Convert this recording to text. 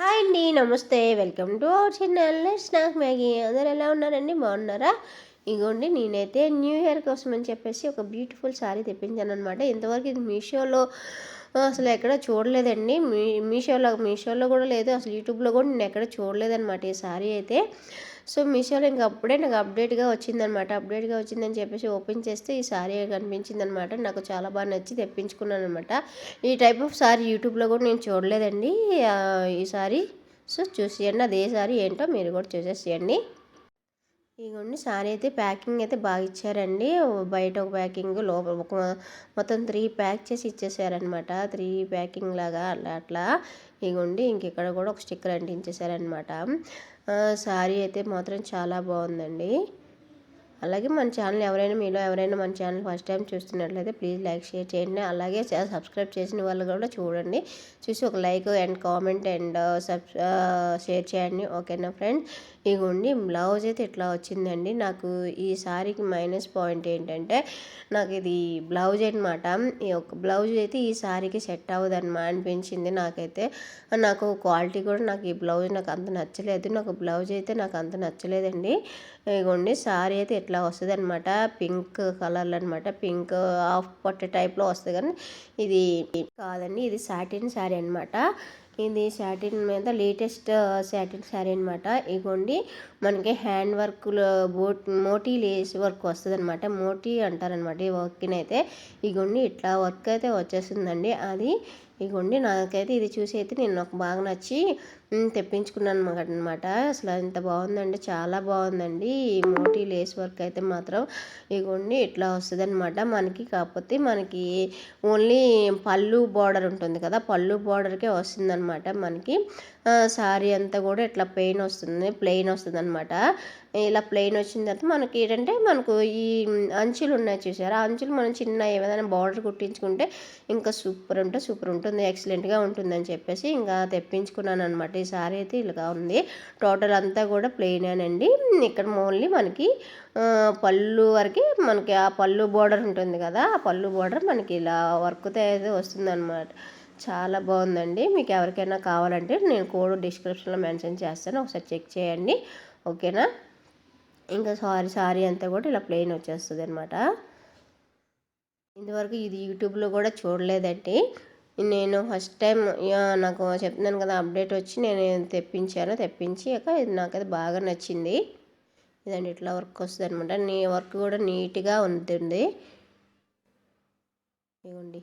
Hi అండి నమస్తే. Welcome to our channel snack Maggi. అందరు ఎలా ఉన్నారండి? బాగున్నారా? ఇగోండి నేనైతే న్యూ ఇయర్ కోసం అని చెప్పేసి ఒక బ్యూటిఫుల్ శారీ తెప్పించాను అనమాట ఇంతవరకు ఇది మీషోలో అసలు ఎక్కడ చూడలేదండి. మీ మీషోలో మీషోలో కూడా లేదు. అసలు యూట్యూబ్లో కూడా నేను ఎక్కడ చూడలేదన్నమాట ఈ శారీ అయితే. సో మీషోలో ఇంకా అప్పుడే నాకు అప్డేట్గా వచ్చిందనమాట అప్డేట్గా వచ్చిందని చెప్పేసి ఓపెన్ చేస్తే ఈ సారీ కనిపించింది అనమాట నాకు చాలా బాగా నచ్చి తెప్పించుకున్నాను అనమాట ఈ టైప్ ఆఫ్ సారీ యూట్యూబ్లో కూడా నేను చూడలేదండి. ఈ సారీ. సో చూసేయండి. అదే సారీ ఏంటో మీరు కూడా చూసేసేయండి. ఇదిగోండి సారీ అయితే ప్యాకింగ్ అయితే బాగా ఇచ్చారండి. బయట ఒక ప్యాకింగ్ లోపల ఒక మొత్తం త్రీ ప్యాక్ చేసి ఇచ్చేసారనమాట త్రీ ప్యాకింగ్ లాగా అట్లా అట్లా. ఇదిగోండి ఇంకెక్కడ కూడా ఒక స్టిక్కర్ అంటించేసారనమాట శారీ అయితే మాత్రం చాలా బాగుందండి. అలాగే మన ఛానల్ ఎవరైనా మీలో ఎవరైనా మన ఛానల్ ఫస్ట్ టైం చూస్తున్నట్లయితే ప్లీజ్ లైక్ షేర్ చేయండి. అలాగే సబ్స్క్రైబ్ చేసిన వాళ్ళు కూడా చూడండి. చూసి ఒక like and comment and sub share చేయండి. ఓకేనా ఫ్రెండ్స్? ఇగోండి బ్లౌజ్ అయితే ఇట్లా వచ్చిందండి. నాకు ఈ సారీకి మైనస్ పాయింట్ ఏంటంటే నాకు ఇది బ్లౌజ్ అనమాట ఈ యొక్క బ్లౌజ్ అయితే ఈ సారీకి సెట్ అవ్వదన్నమా అనిపించింది నాకైతే. నాకు క్వాలిటీ కూడా నాకు ఈ బ్లౌజ్ నాకు అంత నచ్చలేదు. నాకు బ్లౌజ్ అయితే నాకు అంత నచ్చలేదండి. ఇగోండి సారీ అయితే ఇట్లా వస్తుంది అనమాట పింక్ కలర్లో అనమాట పింక్ ఆఫ్ పట్టు టైప్లో వస్తుంది కానీ ఇది కాదండి. ఇది సాటిన్ శారీ అనమాట ఇది శాటిన్ మీద లేటెస్ట్ శాటిన్ శారీ అనమాట ఇగోండి మనకి హ్యాండ్ వర్క్లో బోట్ మోటీ లేస్ వర్క్ వస్తుంది అనమాట మోటీ అంటారనమాట ఈ వర్క్ని అయితే ఇగోండి ఇట్లా వర్క్ అయితే వచ్చేసిందండి. అది ఇగోండి నాకైతే ఇది చూసి అయితే నేను నాకు బాగా నచ్చి తెప్పించుకున్నాను అనమాట అసలు ఎంత బాగుందండి చాలా బాగుందండి. ఈ మోటీ లేస్ వర్క్ అయితే మాత్రం ఇగోండి ఇట్లా వస్తుంది అనమాట మనకి కాకపోతే మనకి ఓన్లీ పళ్ళు బార్డర్ ఉంటుంది కదా పళ్ళు బార్డర్కే వస్తుంది అనమాట మనకి. శారీ అంతా కూడా ఇట్లా పెయిన్ వస్తుంది ప్లెయిన్ వస్తుంది అనమాట ఇలా ప్లెయిన్ వచ్చిన తర్వాత మనకి ఏంటంటే మనకు ఈ అంచులు ఉన్నాయి చూసారా? అంచులు మనం చిన్న ఏదైనా బార్డర్ కుట్టించుకుంటే ఇంకా సూపర్ ఉంటే సూపర్ ఉంటుంది ఎక్సలెంట్గా ఉంటుందని చెప్పేసి ఇంకా తెప్పించుకున్నాను అనమాట ఈ సారీ అయితే ఇలాగా ఉంది. టోటల్ అంతా కూడా ప్లెయినేనండి ఇక్కడ ఓన్లీ మనకి పళ్ళు వరకు మనకి ఆ పళ్ళు బోర్డర్ ఉంటుంది కదా? ఆ పళ్ళు బోర్డర్ మనకి ఇలా వర్క్తో అయితే వస్తుంది అనమాట చాలా బాగుందండి. మీకు ఎవరికైనా కావాలంటే నేను కోడ్ డిస్క్రిప్షన్లో మెన్షన్ చేస్తాను. ఒకసారి చెక్ చేయండి. ఓకేనా? ఇంకా సారీ సారీ అంతా కూడా ఇలా ప్లెయిన్ వచ్చేస్తుంది అనమాట ఇంతవరకు ఇది యూట్యూబ్లో కూడా చూడలేదండి. నేను ఫస్ట్ టైం నాకు చెప్తున్నాను కదా అప్డేట్ వచ్చి నేను తెప్పించాను. తెప్పించి ఇది నాకైతే బాగా నచ్చింది. ఇదండి ఇట్లా వర్క్ వస్తుంది అనమాట నీ వర్క్ కూడా నీట్గా ఉంటుంది. ఇవ్వండి